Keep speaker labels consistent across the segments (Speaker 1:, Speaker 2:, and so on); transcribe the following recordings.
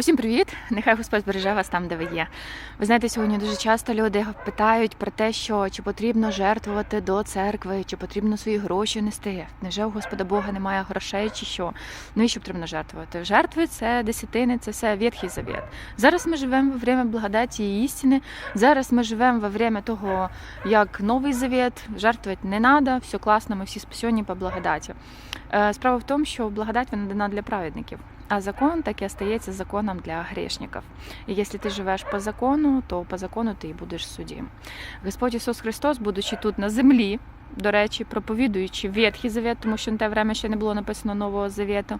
Speaker 1: Усім привіт! Нехай Господь береже вас там, де ви є. Ви знаєте, сьогодні дуже часто люди питають про те, що чи потрібно жертвувати до церкви, чи потрібно свої гроші нести. Невже у Господа Бога немає грошей, чи що? Ну і що потрібно жертвувати? Жертви це десятини, це все Ветхий Завет. Зараз ми живемо во время благодаті і істини. Зараз ми живемо во время того, як новий завет, жертвувати не треба, все класно, ми всі спасені по благодаті. Е, Справа в тому, що благодать вона дана для праведників. А закон так і остається законом для грешників. І якщо ти живеш по закону, то по закону ти і будеш судім. Господь Ісус Христос, будучи тут на землі, до речі, проповідуючи Ветхий Завет, тому що на те время ще не було написано Нового Завіту,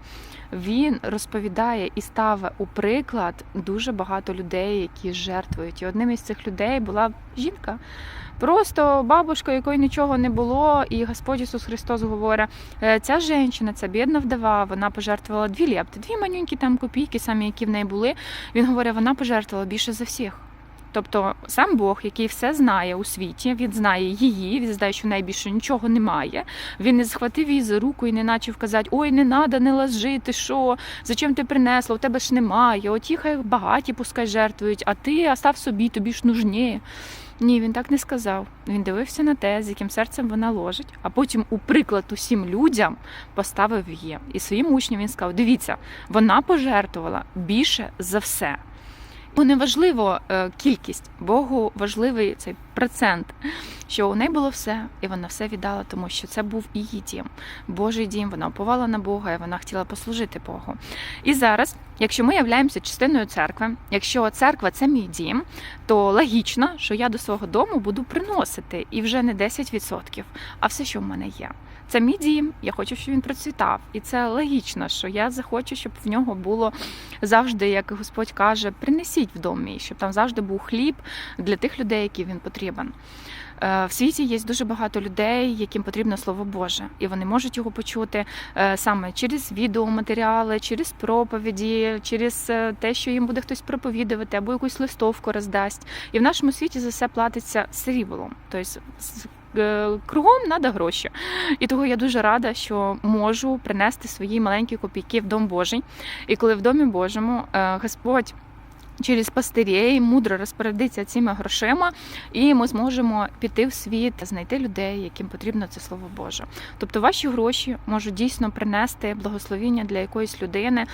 Speaker 1: він розповідає і ставить у приклад дуже багато людей, які жертвують. І одним із цих людей була жінка. Просто бабушка, якої нічого не було, і Господь Ісус Христос говорить, «Е, ця жінка, ця бідна вдова, вона пожертвувала дві лепти, дві манюнькі там копійки, самі які в неї були. Він говорить, вона пожертвувала більше за всіх. Тобто сам Бог, який все знає у світі, він знає її, він знає, що в неї нічого немає. Він не схватив її за руку і не почав казати, ой, не треба, не лажи, ти що, зачем ти принесла, у тебе ж немає, от хай багаті пускай жертвують, а ти остав собі, тобі ж нужніє. Ні, він так не сказав. Він дивився на те, з яким серцем вона ложить, а потім, у приклад усім людям, поставив її. І своїм учням він сказав: дивіться, вона пожертвувала більше за все. Бо не важливо е, кількість, Богу важливий цей процент, що у неї було все, і вона все віддала, тому що це був її дім, Божий дім. Вона уповала на Бога, і вона хотіла послужити Богу. І зараз, якщо ми являємося частиною церкви, якщо церква це мій дім, то логічно, що я до свого дому буду приносити і вже не 10%, а все, що в мене є. Це мій дім, я хочу, щоб він процвітав. І це логічно, що я захочу, щоб в нього було завжди, як Господь каже, принесіть в дом мій, щоб там завжди був хліб для тих людей, які він потрібен. Е, В світі є дуже багато людей, яким потрібно слово Боже, і вони можуть його почути е, саме через відеоматеріали, через проповіді, через е, те, що їм буде хтось проповідувати, або якусь листовку роздасть. І в нашому світі за все платиться сріблом. Тобто кругом треба гроші. І того я дуже рада, що можу принести свої маленькі копійки в Дом Божий. І коли в Домі Божому Господь. Через пастирєй мудро розпорядиться цими грошима, і ми зможемо піти в світ, знайти людей, яким потрібно це слово Боже. Тобто ваші гроші можуть дійсно принести благословіння для якоїсь людини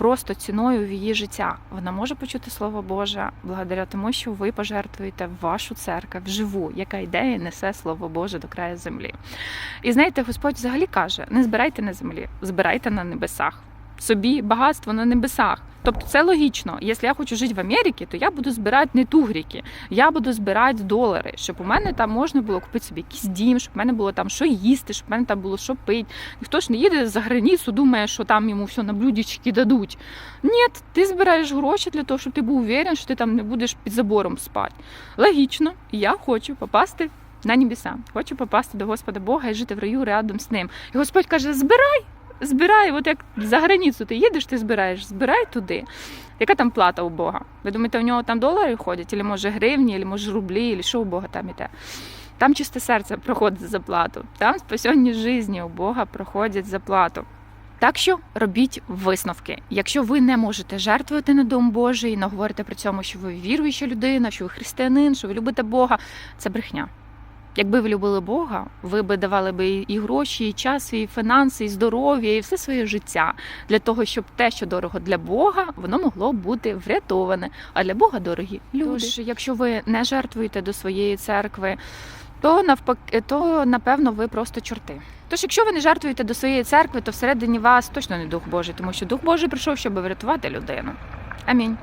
Speaker 1: просто ціною в її життя. Вона може почути слово Боже благодаря тому, що ви пожертвуєте вашу церкву живу, яка йде і несе слово Боже до краю землі. І знаєте, Господь взагалі каже: не збирайте на землі, збирайте на небесах. Собі багатство на небесах. Тобто це логічно. Якщо я хочу жити в Америці, то я буду збирати не тугріки, я буду збирати долари, щоб у мене там можна було купити собі якийсь дім, щоб у мене було там що їсти, щоб у мене там було що пити. Ніхто ж не їде за границю, думає, що там йому все на блюдечки дадуть. Ні, ти збираєш гроші для того, щоб ти був уверен, що ти там не будеш під забором спати. Логічно, я хочу попасти. На небеса, хочу попасти до Господа Бога і жити в раю рядом з ним. І Господь каже: збирай, збирай, от як за границю ти їдеш, ти збираєш, збирай туди. Яка там плата у Бога? Ви думаєте, у нього там долари ходять, або може гривні, або може рублі, або що у Бога там іде? Там чисте серце проходить за плату, там спасенні житті у Бога проходять за плату. Так що робіть висновки. Якщо ви не можете жертвувати на дом Божий, не говорите при цьому, що ви віруюча людина, що ви християнин, що ви любите Бога, це брехня. Якби ви любили Бога, ви би давали би і гроші, і час, і фінанси, і здоров'я, і все своє життя для того, щоб те, що дорого для Бога, воно могло бути врятоване. А для Бога дорогі люди. Тож, якщо ви не жертвуєте до своєї церкви, то навпаки, то напевно ви просто чорти. Тож, якщо ви не жертвуєте до своєї церкви, то всередині вас точно не Дух Божий, тому що Дух Божий прийшов, щоб врятувати людину. Амінь.